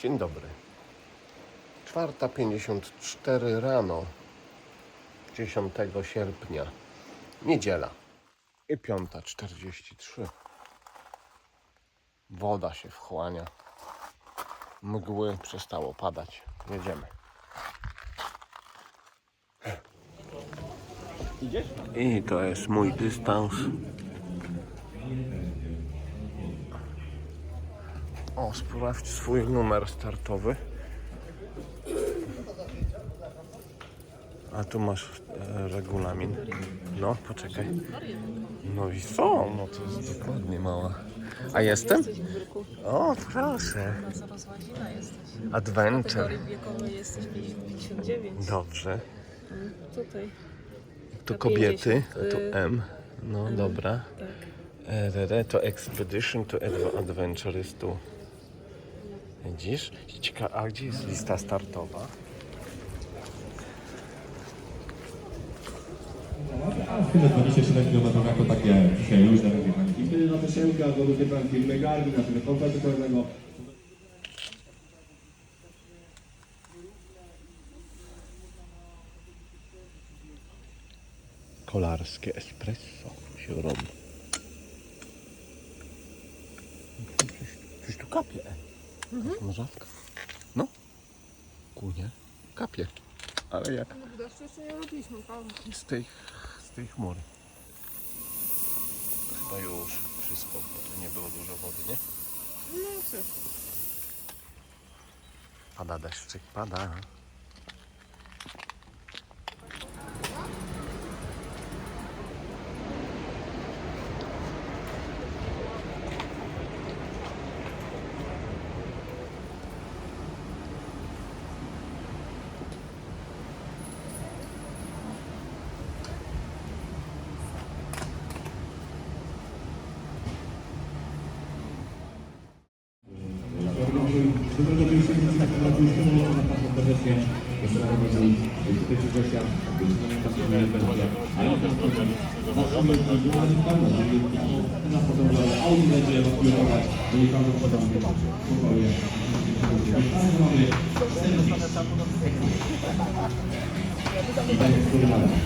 Dzień dobry. 4.54 rano 10 sierpnia. Niedziela. I 5.43. Woda się wchłania. Mgły przestało padać. Jedziemy. I to jest mój dystans. O, sprawdź swój numer startowy. A tu masz e, regulamin. No, poczekaj. No i co? No to jest dokładnie mała. A jestem? O, proszę. Bardzo rozważina jesteś. Adventure. Kategorii wiekowej jesteś 59. Dobrze. Tutaj. Tu kobiety, 50, a tu M. No, dobra. Tak. E, to Expedition, to Adv- Adventure jest tu. Widzisz? Cieka a gdzie jest lista startowa? A w tyle 27 km jako takie dzisiaj luźne rozjechanki. Wtedy na albo do firmy Garmin, na tyle komfortu pełnego. Kolarskie espresso się robi. Coś, tu kapie. Mhm. Mrzawka. No. Kunie. Kapie. Ale jak No deszczu jeszcze nie robiliśmy, prawda? z tej, z tej chmury. Chyba już wszystko, bo to nie było dużo wody, nie? No co? Pada deszczyk, pada. Audi będzie ewakuować, bo nie prawdopodobnie pokoje.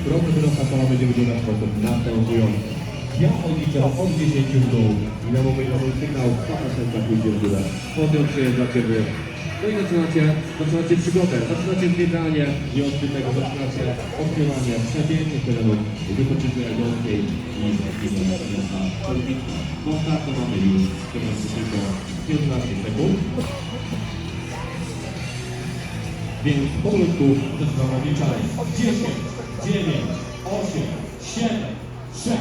Drobny wyrok na będzie wyglądał w sposób następujący. Ja odliczę od 10 w dół i na momentowy sygnał 2% pójdzie w górę. Podjąć się dla Ciebie. No i zaczynacie, zaczynacie przygodę, zaczynacie zbieganie i od tego zaczynacie odkrywanie przepięknych terenów wypoczynku jadącej i zbiegania miasta Polski. Do startu mamy już teraz tylko 15 sekund. Więc powolutku zaczynamy odliczanie. 10, 9, 8, 7, 6,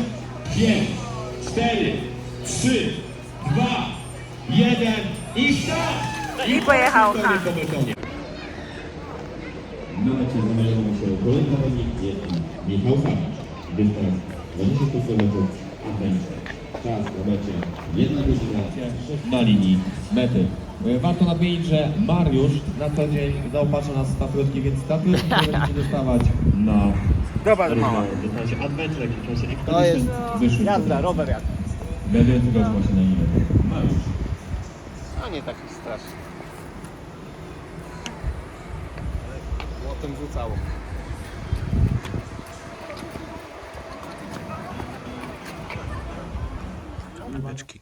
5, 4, Na mecie się kolejny zawodnik jest Michał Sawicz. Dystans 20 km Adventure. Czas na mecie 1 godzina na linii mety. E, Warto nadmienić, że Mariusz na co dzień zaopatrza nas w statuetki, więc statuetki będziecie dostawać na Dobra, mała. w dystansie Adventure, w dystansie To jest Expedition wyszły jazda, rower jak. Znajdującego się właśnie na linii mety. Mariusz. A nie taki straszny. Łotem rzucało. Beczki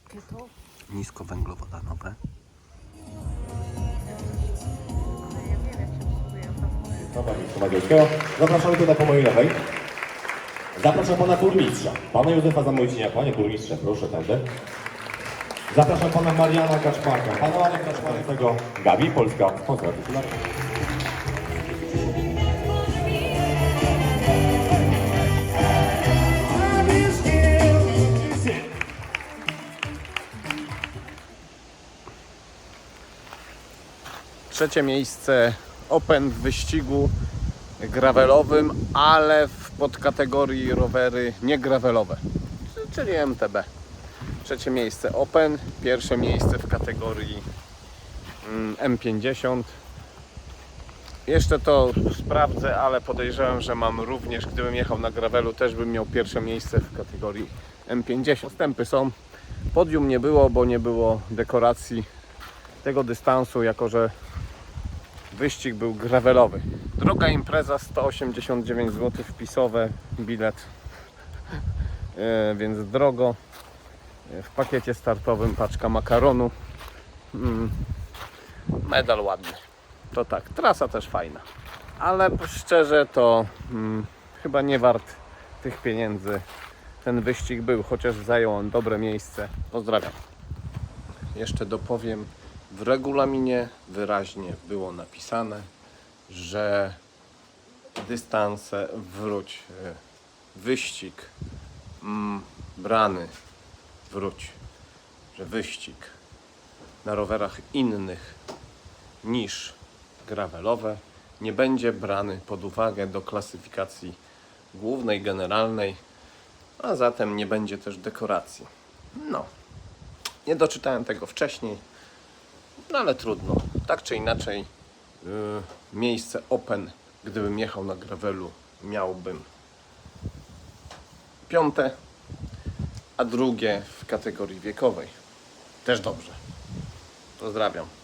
niskowęglowodanowe. Dobra. Zapraszamy tutaj po mojej lewej. Zapraszam pana burmistrza, pana Józefa Zamojciniaka. Panie burmistrze, proszę tędy. Zapraszam pana Mariana Kaczmarka, pana Mariana Kaczmarka, Gabi, Polska, sponsor Trzecie miejsce Open w wyścigu gravelowym, ale w podkategorii rowery niegravelowe, czyli MTB. Trzecie miejsce Open, pierwsze miejsce w kategorii mm, M50. Jeszcze to sprawdzę, ale podejrzewam, że mam również, gdybym jechał na gravelu, też bym miał pierwsze miejsce w kategorii M50. Postępy są. Podium nie było, bo nie było dekoracji tego dystansu, jako że wyścig był gravelowy. Droga impreza 189 zł wpisowe, bilet, e, więc drogo. E, W pakiecie startowym paczka makaronu. Mm, medal ładny. To tak, trasa też fajna. Ale szczerze to mm, chyba nie wart tych pieniędzy ten wyścig był, chociaż zajął on dobre miejsce. Pozdrawiam. Jeszcze dopowiem, w regulaminie wyraźnie było napisane, że dystanse wróć, e, wyścig mm, brany wróć, że wyścig na rowerach innych niż gravelowe nie będzie brany pod uwagę do klasyfikacji głównej, generalnej, a zatem nie będzie też dekoracji. No, nie doczytałem tego wcześniej, no ale trudno. Tak czy inaczej, yy, miejsce open, gdybym jechał na gravelu, miałbym piąte, a drugie w kategorii wiekowej. Też dobrze. Pozdrawiam.